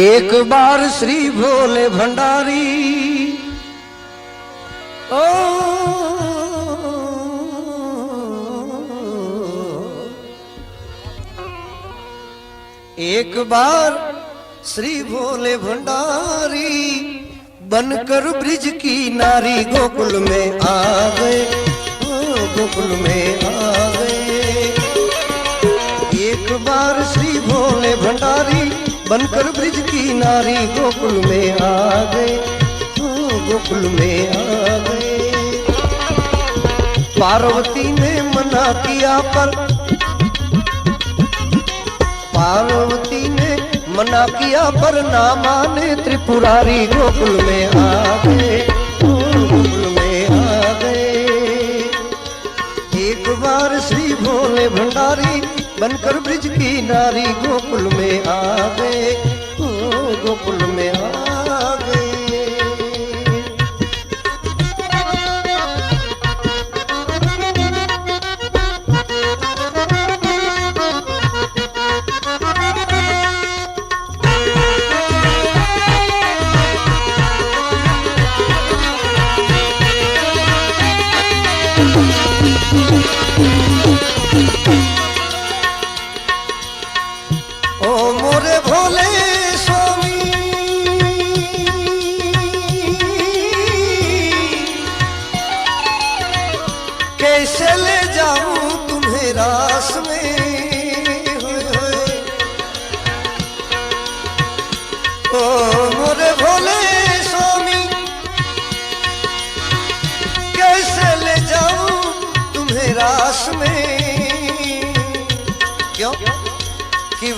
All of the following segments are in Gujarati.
एक बार श्री भोले भंडारी। ओ, एक बार श्री भोले भंडारी बनकर ब्रिज की नारी गोकुल में आ गए। गोकुल में आ गए। एक बार श्री भोले भंडारी बनकर ब्रिज की नारी गोकुल में आ गए। ओ गोकुल में आ गए। पार्वती ने मना किया पर पार्वती ने मना किया पर ना माने त्रिपुरारी गोकुल में आ गए। गोकुल में आ गए। एक बार श्री भोले भंडारी बनकर ब्रिज की नारी गोकुल में आ गए ओ गोकुल में आ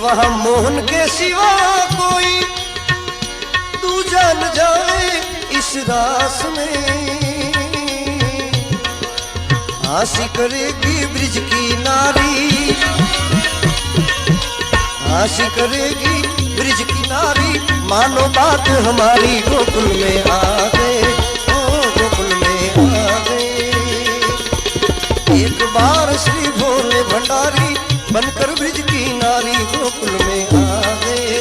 कि वह मोहन के सिवा कोई दूजा न जाए इस रास में हंसी करेगी ब्रिज की नारी हंसी करेगी ब्रिज की नारी मानो बात हमारी गोकुल में आ गए ओ गोकुल में आ गए एक बार श्री भोले भंडारी बनकर ब्रिज की नारी गोकुल में आ गए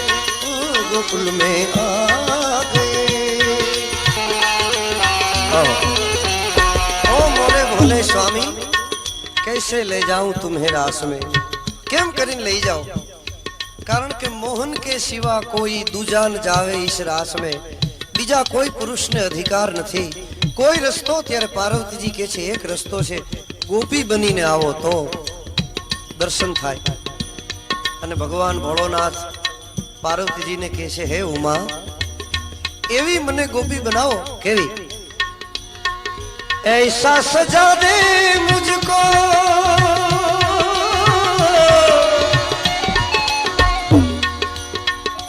ओ गोकुल में आ गए आओ। ओ मोरे भोले स्वामी कैसे ले जाऊं तुम्हें रास में કેમ કરીને લઈ જાઓ કારણ કે મોહન કે સિવા કોઈ દૂજા ન જાવે ઈસ રાસ में બીજા કોઈ પુરુષને અધિકાર નથી કોઈ રસ્તો ત્યારે પાર્વતીજી કે છે એક રસ્તો છે ગોપી બનીને આવો તો દર્શન થાય અને ભગવાન ભોળોનાથ પાર્વતીજીને કહે છે હે ઉમા એવી મને ગોપી બનાવો કેવી ऐसा सजा दे मुझको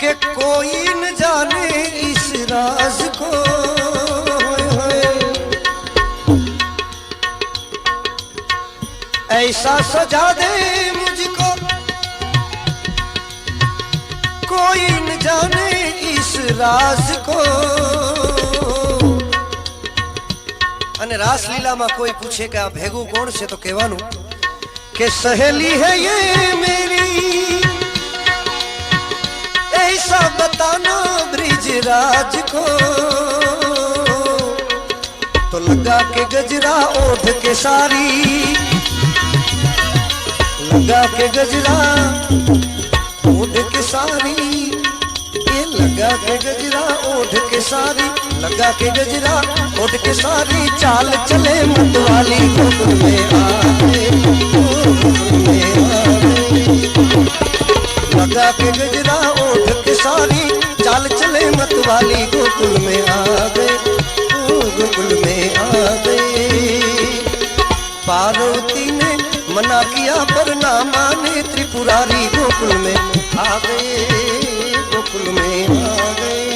कि कोई न जाने इस राज को होए होए। ऐसा सजा दे कोई न जाने इस राज को અને રાસલીલામાં કોઈ પૂછે કે આ ભેગું કોણ છે તો કહેવાનું કે સહેલી હે યે મેરી ऐसा बताना ब्रिज राज को तो लगा के गजरा ओढ़ के सारी लगा के गजरा ओढ़ के सारी। ये लगा के गजरा ओढ़ के सारी। लगा के गजरा ओढ़ के सारी। चाल चले मत वाली गोकुल में आ गए गोकुल में आ गए लगा के गजरा ओढ़ के सारी। चाल चले मत वाली गोकुल में आ गए गोकुल में आ गए पार्वती ने मना किया पर त्रिपुरारी गोकुल में आ गए गोकुल में आ गए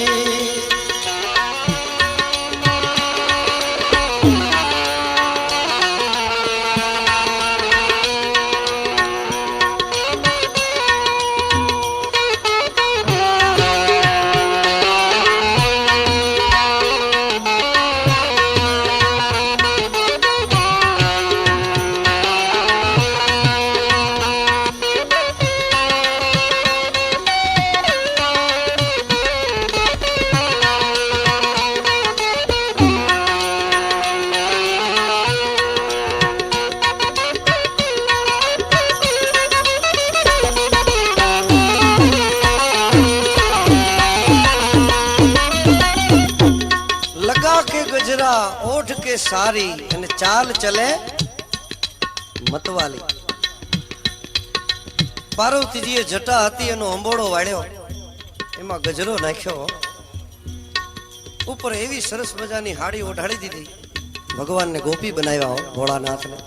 કે અને ચાલ ચલે મતવાલી. પાર્વતીજીએ જટા હતી એનો અંબોળો વાળ્યો. એમાં ગજરો નાખ્યો. ઉપર એવી સરસ મજાની હાડી ઓઢાડી દીધી. ભગવાનને ગોપી બનાવ્યા ભોળાનાથને.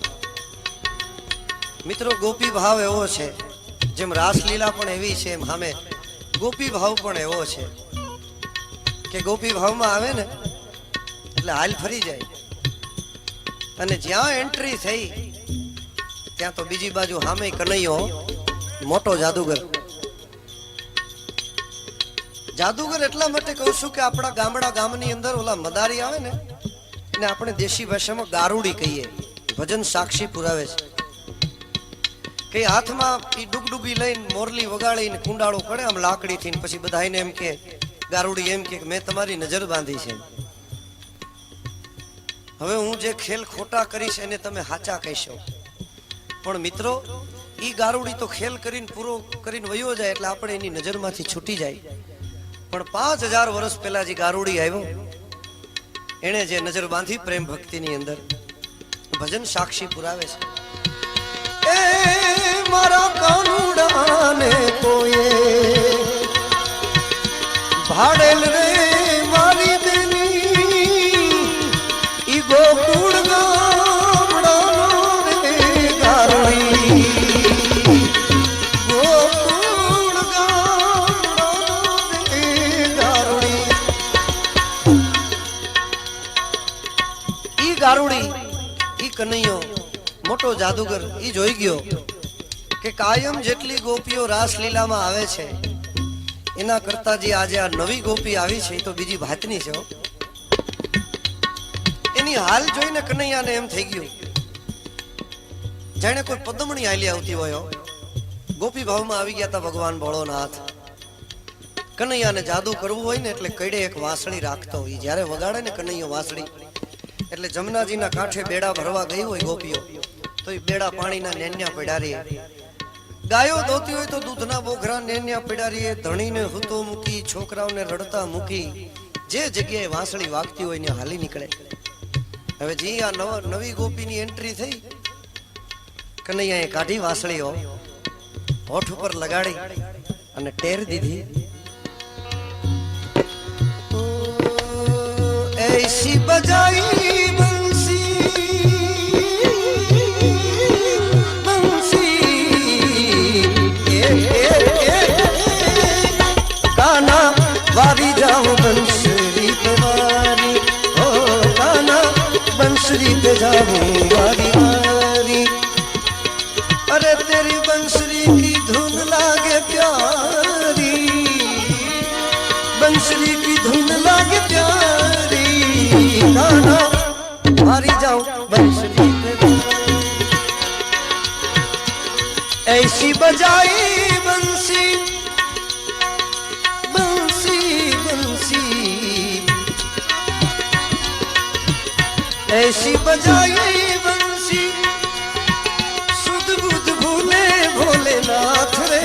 મિત્રો, ગોપી ભાવ એવો છે. જેમ રાસલીલા પણ એવી છે, એમ સામે ગોપી ભાવ પણ એવો છે. કે ગોપી ભાવમાં આવે ને, એટલે હાલ ફરી જાય. અને જ્યાં એન્ટ્રી થઈ, ત્યાં તો બીજી બાજુ સામે કનૈયો, મોટો જાદુગર. જાદુગર એટલા માટે કહું છું કે આપણા ગામડા ગામની અંદર ઓલા મદારી આવે ને, એને આપણે દેશી ભાષામાં ગારુડી કહીએ. ભજન સાક્ષી પુરાવે છે. કે હાથમાં એ ડુગડુગી લઈને મોરલી વગાડીને કુંડાળું પડે, આમ લાકડીથી ને પછી બધાને એમ કે, ગારુડી, એમ કે મેં તમારી નજર બાંધી છે. હવે હું જે ખેલ ખોટા કરીશ એને તમે હાચા કહેશો. પણ મિત્રો એ ગારુડી તો ખેલ કરીને પૂરો કરીને વયો જાય એટલે આપણે એની નજરમાંથી છૂટી જાય. પણ પાંચ હજાર વર્ષ પહેલા જે ગારુડી આવ્યો, એણે જે નજર બાંધી પ્રેમ ભક્તિની અંદર, ભજન સાક્ષી પુરાવે છે. જાદુગર એ જોઈ ગયો કે કાયમ જેટલી ગોપીઓ રાસલીલામાં આવે છે, એના કરતા જે આજે આ નવી ગોપી આવી છે તો બીજી ભાતની છે એની હાલ જોઈને કનૈયાને એમ થઈ ગયું. જાણે કોઈ પદમણી હાલી આવતી હોય ગોપી ભાવમાં આવી ગયા હતા ભગવાન ભોળોનાથ. કનૈયાને જાદુ કરવું હોય ને એટલે કઈડે એક વાંસળી રાખતો હોય. જ્યારે વગાડે ને કનૈયો વાંસળી, એટલે જમનાજીના કાંઠે બેડા ભરવા ગઈ હોય ગોપીઓ. તો બેડા પાણીના નેન્યા પડારી ગાયો દોતી હોય તો દૂધના બોઘરા નેન્યા પડારીએ ધણીને હૂતો મૂકી, છોકરાઓને રડતા મૂકી, જે જગ્યાએ વાંસળી વાગતી હોય ને હાલી નીકળે. હવે જી આ નવી ગોપીની એન્ટ્રી થઈ, કનૈયાએ કાઢી વાંસળીઓ, હોઠ ઉપર લગાડી અને ટેર દીધી. એસી બજાઈ बंसरी पे जाऊँ वारी वारी अरे तेरी बंसरी की धुन लागे प्यारी। बंसरी की धुन लागे प्यारी। मारी जाऊँ बंसरी ऐसी बजाई ऐसी बजाई बंसी सुध बुध भूले भोलेनाथ रे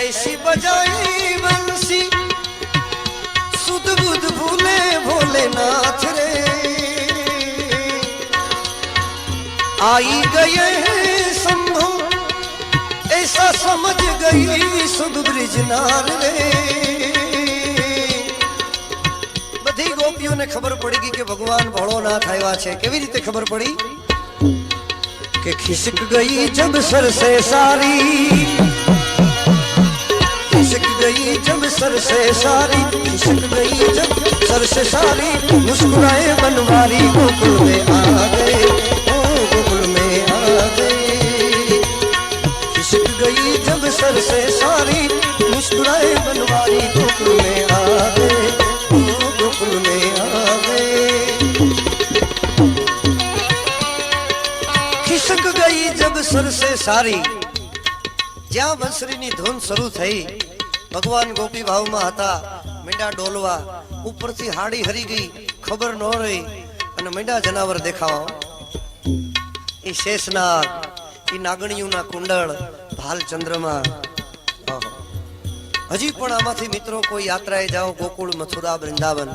ऐसी बजाई बंसी सुध बुध भूले भोलेनाथ रे आई गए हैं शंभु ऐसा समझ गई सुध ब्रिजनार रे ગોપીઓને ખબર પડી ગઈ કે ભગવાન ભોળોનાથ આવ્યા છે કેવી રીતે ખબર પડી કે ખિસક ગઈ જબ સર સે સારી खिसक गई जब सर से सारी खिसक गई जब सर से सारी मुस्कुराए बनवारी गोकुल में आ गए સારી. જ્યાં બંસરીની ધૂન શરૂ થઈ, ભગવાન ગોપી ભાવમાં હતા, મીંડા ડોલવા, ઉપરથી હાડી હરી ગઈ, ખબર ન રહી, અને મીંડા જનાવર દેખાવા એ શેષનાગ એ નાગણીઓના કુંડળ, ભાલચંદ્રમાં. હજી પણ આમાંથી મિત્રો કોઈ યાત્રાએ જાઓ, ગોકુળ, મથુરા, વૃંદાવન.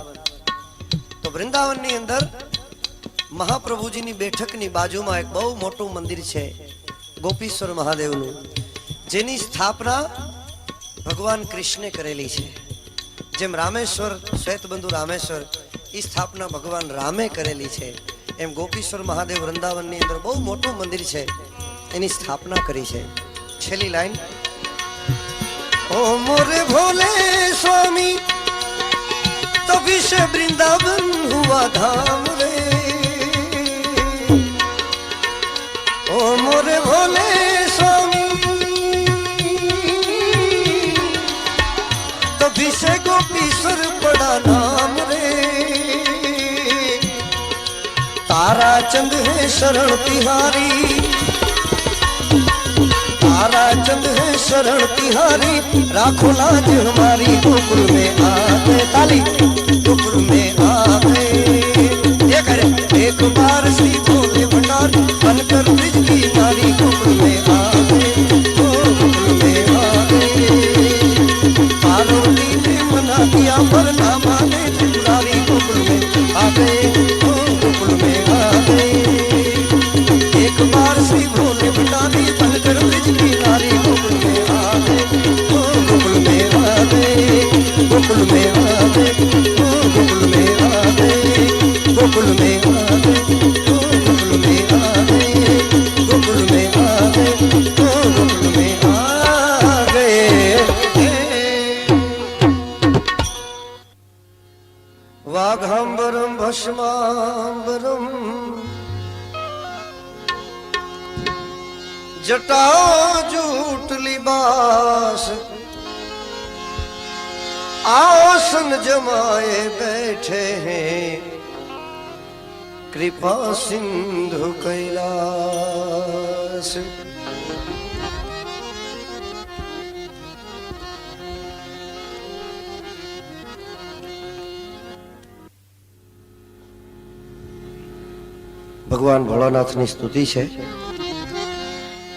તો વૃંદાવનની અંદર મહાપ્રભુજીની બેઠકની બાજુમાં એક બહુ મોટું મંદિર છે. ગોપીશ્વર મહાદેવનું, જેની સ્થાપના ભગવાન કૃષ્ણે કરેલી છે. જેમ રામેશ્વર, શ્વેતબંધુ રામેશ્વર એ સ્થાપના ભગવાન રામે કરેલી છે. એમ ગોપીશ્વર મહાદેવ વૃંદાવનની અંદર બહુ મોટું મંદિર છે. એની સ્થાપના કરી છે. છેલ્લી લાઈન. ઓ મોરે ભોલે સ્વામી તભી સે વૃંદાવન હુઆ ધામ રે. ભોલે સ્વામી કભી સે ગોપીશ્વર બડા નામ રે તારા ચંદ હે શરણ તિહારી તારા ચંદ હે શરણ તિહારી રાખો લાજ મારી ગોકુલ મેં આતે તાલી ગોકુલ મેં ભસ્માંબરમ ભસ્માંબરમ જટા જૂટલી બાસ આસન જમાએ બેઠે હે કૃપા સિંધુ કૈલાસ ભગવાન ભોળાનાથની સ્તુતિ છે.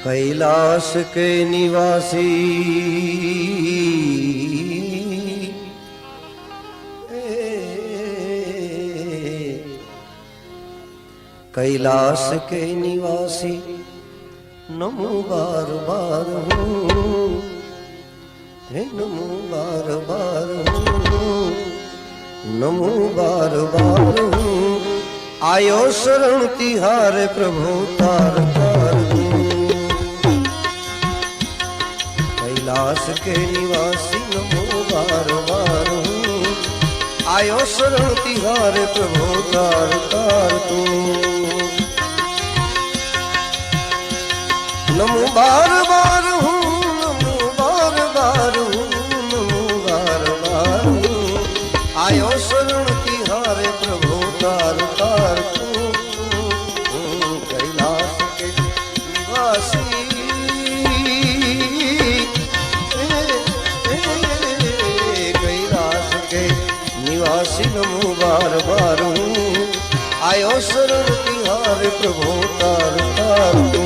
કૈલાશ કે નિવાસી? કૈલાશ કે નિવાસી? નમો બાર બાર હું. હે નમો બાર બાર હું. નમો બાર બાર હું. આયો શરણ તિહાર પ્રભુ તાર તાર કૈલાસ કે નિવાસી નમો વાર વાર આયો શરણ તિહાર પ્રભુ તાર તાર તું નમો બાર બાર প্রভু তার তার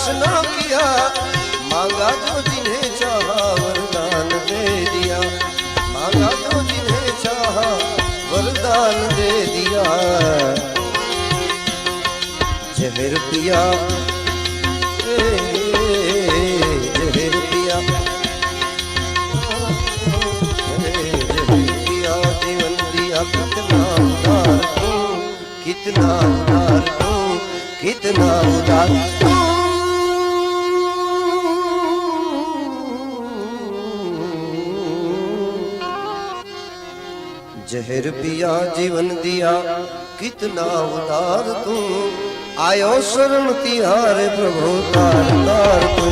तृष्णा किया, मांगा तो जिन्हें चाहा, वरदान दे दिया। मांगा तो जिन्हें चाहा, वरदान दे दिया। जहर पिया कितना उदार तू कितना उदार तू कितना उदार जहर पिया जीवन दिया कितना उदार तू आयो शरण तिहारे प्रभु तार तार तू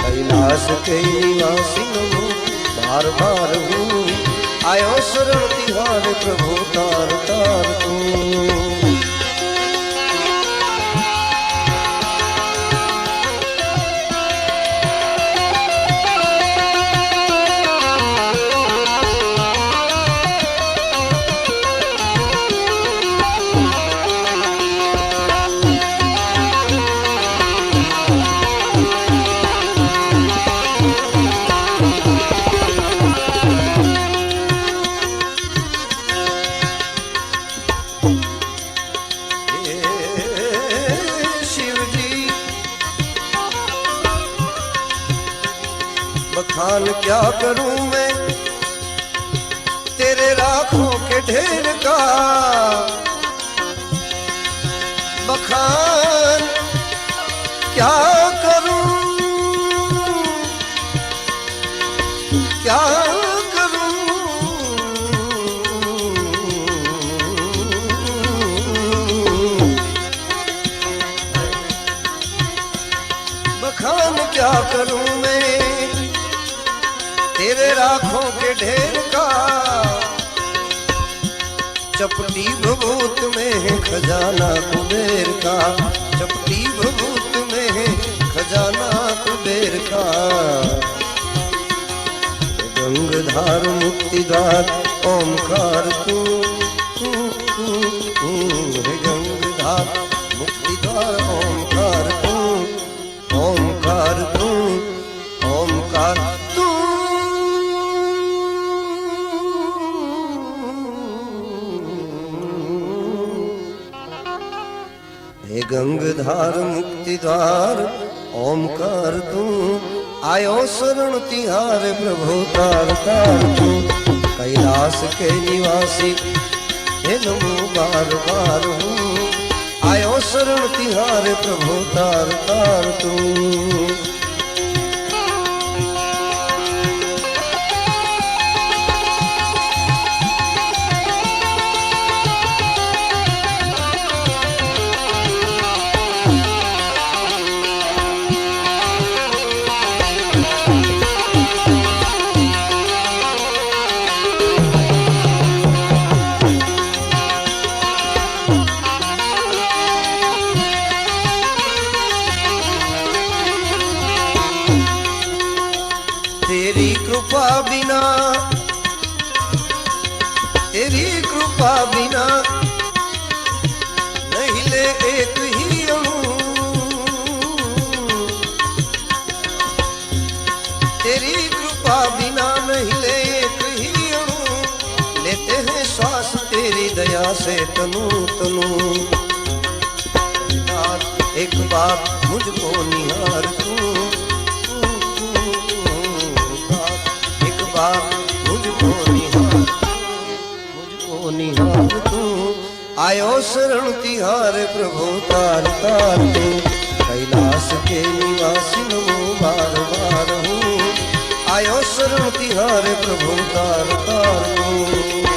कैलाश के निवासी हूँ बार बार हूँ आयो शरण तिहारे प्रभु तार तार तू क्या करूं मैं तेरे राखों के ढेर का बखान क्या करूं क्या करूं बखान क्या करूं मैं तेरे राखों के ढेर का। चपटी भूत में है खजाना कुबेर का। चपटी भभूत में है खजाना कुबेर का। गंगधार मुक्तिदार, ओमकार तू ગંગધાર મુક્તિધાર, ઓમકાર તું, આયો શરણ તિહાર પ્રભુ તાર તાર તું. કૈલાસ કે નિવાસી હે નમો બાર બાર હું. આયો શરણ તિહાર પ્રભુ તાર તાર તું. बिना नहीं ले एक ही अणु लेते हैं श्वास तेरी दया से तनु तनु एक बार मुझको निहार तू एक बार मुझको निहार मुझको निहार तू आयो शरण तिहार प्रभु तार तार तू कैलाश के निवासी नमो बार बार हूँ આયો શરણથી હરે પ્રભુ તાર તાર